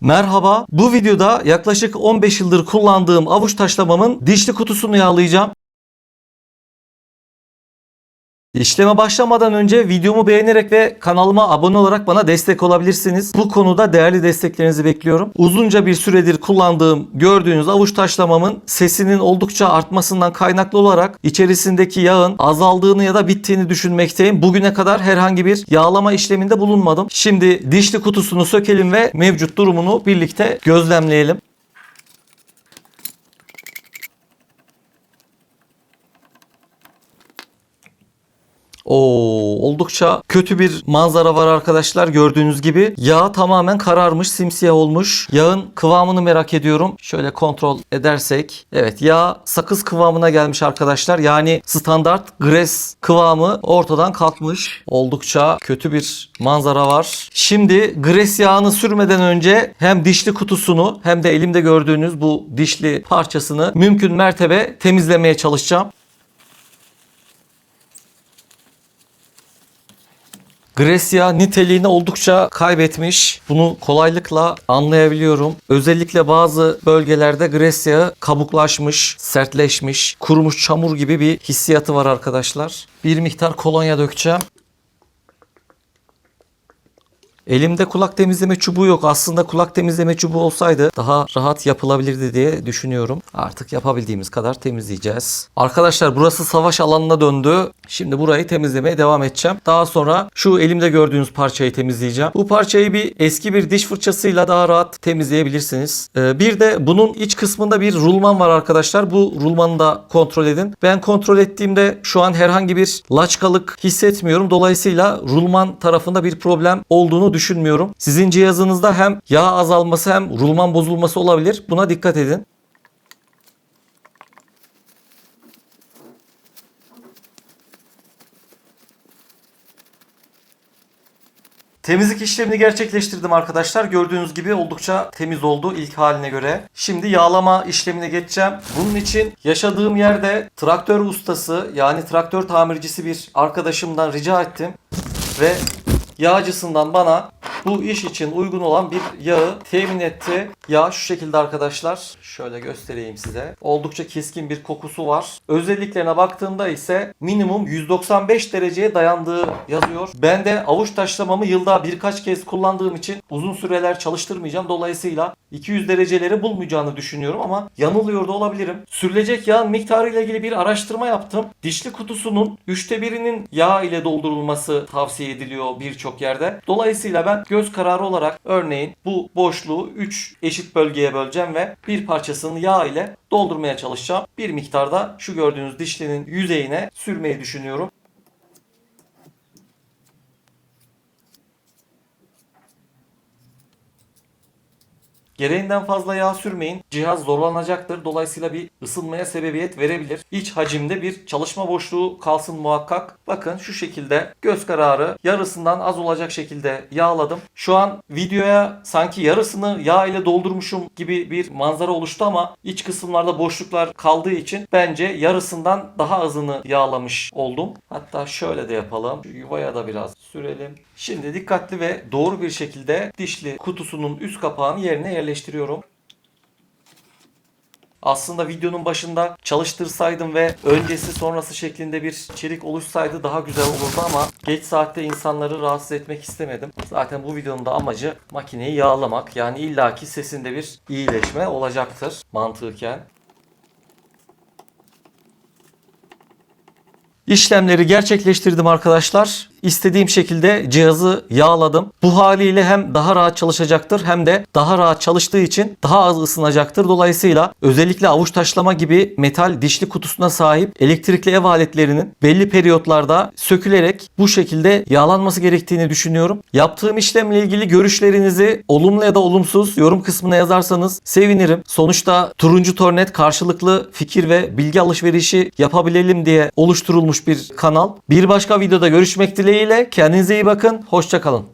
Merhaba. Bu videoda yaklaşık 15 yıldır kullandığım avuç taşlamamın dişli kutusunu yağlayacağım. İşleme başlamadan önce videomu beğenerek ve kanalıma abone olarak bana destek olabilirsiniz. Bu konuda değerli desteklerinizi bekliyorum. Uzunca bir süredir kullandığım gördüğünüz avuç taşlamamın sesinin oldukça artmasından kaynaklı olarak içerisindeki yağın azaldığını ya da bittiğini düşünmekteyim. Bugüne kadar herhangi bir yağlama işleminde bulunmadım. Şimdi dişli kutusunu sökelim ve mevcut durumunu birlikte gözlemleyelim. Oo, oldukça kötü bir manzara var arkadaşlar gördüğünüz gibi. Yağ tamamen kararmış, simsiyah olmuş. Yağın kıvamını merak ediyorum. Şöyle kontrol edersek. Evet yağ sakız kıvamına gelmiş arkadaşlar. Yani standart gres kıvamı ortadan kalkmış. Oldukça kötü bir manzara var. Şimdi gres yağını sürmeden önce hem dişli kutusunu hem de elimde gördüğünüz bu dişli parçasını mümkün mertebe temizlemeye çalışacağım. Gresya niteliğini oldukça kaybetmiş. Bunu kolaylıkla anlayabiliyorum. Özellikle bazı bölgelerde Gresya kabuklaşmış, sertleşmiş, kurumuş çamur gibi bir hissiyatı var arkadaşlar. Bir miktar kolonya dökeceğim. Elimde kulak temizleme çubuğu yok. Aslında kulak temizleme çubuğu olsaydı daha rahat yapılabilirdi diye düşünüyorum. Artık yapabildiğimiz kadar temizleyeceğiz. Arkadaşlar burası savaş alanına döndü. Şimdi burayı temizlemeye devam edeceğim. Daha sonra şu elimde gördüğünüz parçayı temizleyeceğim. Bu parçayı bir eski bir diş fırçasıyla daha rahat temizleyebilirsiniz. Ee, bir de bunun iç kısmında bir rulman var arkadaşlar. Bu rulmanı da kontrol edin. Ben kontrol ettiğimde şu an herhangi bir laçkalık hissetmiyorum. Dolayısıyla rulman tarafında bir problem olduğunu düşünmüyorum. Sizin cihazınızda hem yağ azalması hem rulman bozulması olabilir. Buna dikkat edin. Temizlik işlemini gerçekleştirdim arkadaşlar. Gördüğünüz gibi oldukça temiz oldu ilk haline göre. Şimdi yağlama işlemine geçeceğim. Bunun için yaşadığım yerde traktör ustası yani traktör tamircisi bir arkadaşımdan rica ettim. Ve yağcısından bana bu iş için uygun olan bir yağı temin etti. Yağ şu şekilde arkadaşlar. Şöyle göstereyim size. Oldukça keskin bir kokusu var. Özelliklerine baktığımda ise minimum 195 dereceye dayandığı yazıyor. Ben de avuç taşlamamı yılda birkaç kez kullandığım için uzun süreler çalıştırmayacağım. Dolayısıyla 200 dereceleri bulmayacağını düşünüyorum ama yanılıyor da olabilirim. Sürülecek yağın miktarı ile ilgili bir araştırma yaptım. Dişli kutusunun üçte birinin yağ ile doldurulması tavsiye ediliyor birçok yerde. Dolayısıyla ben göz kararı olarak örneğin bu boşluğu 3 eşit bölgeye böleceğim ve bir parçasını yağ ile doldurmaya çalışacağım. Bir miktarda şu gördüğünüz dişlinin yüzeyine sürmeyi düşünüyorum. Gereğinden fazla yağ sürmeyin. Cihaz zorlanacaktır. Dolayısıyla bir ısınmaya sebebiyet verebilir. İç hacimde bir çalışma boşluğu kalsın muhakkak. Bakın şu şekilde göz kararı yarısından az olacak şekilde yağladım. Şu an videoya sanki yarısını yağ ile doldurmuşum gibi bir manzara oluştu ama iç kısımlarda boşluklar kaldığı için bence yarısından daha azını yağlamış oldum. Hatta şöyle de yapalım. Şu yuvaya da biraz sürelim. Şimdi dikkatli ve doğru bir şekilde dişli kutusunun üst kapağını yerine yerleştiriyorum. Aslında videonun başında çalıştırsaydım ve öncesi sonrası şeklinde bir içerik oluşsaydı daha güzel olurdu ama geç saatte insanları rahatsız etmek istemedim. Zaten bu videonun da amacı makineyi yağlamak. Yani illaki sesinde bir iyileşme olacaktır mantıken. İşlemleri gerçekleştirdim arkadaşlar. İstediğim şekilde cihazı yağladım. Bu haliyle hem daha rahat çalışacaktır hem de daha rahat çalıştığı için daha az ısınacaktır. Dolayısıyla özellikle avuç taşlama gibi metal dişli kutusuna sahip elektrikli ev aletlerinin belli periyotlarda sökülerek bu şekilde yağlanması gerektiğini düşünüyorum. Yaptığım işlemle ilgili görüşlerinizi olumlu ya da olumsuz yorum kısmına yazarsanız sevinirim. Sonuçta turuncu tornet karşılıklı fikir ve bilgi alışverişi yapabilelim diye oluşturulmuş bir kanal. Bir başka videoda görüşmek dileğiyle kendinize iyi bakın. Hoşçakalın.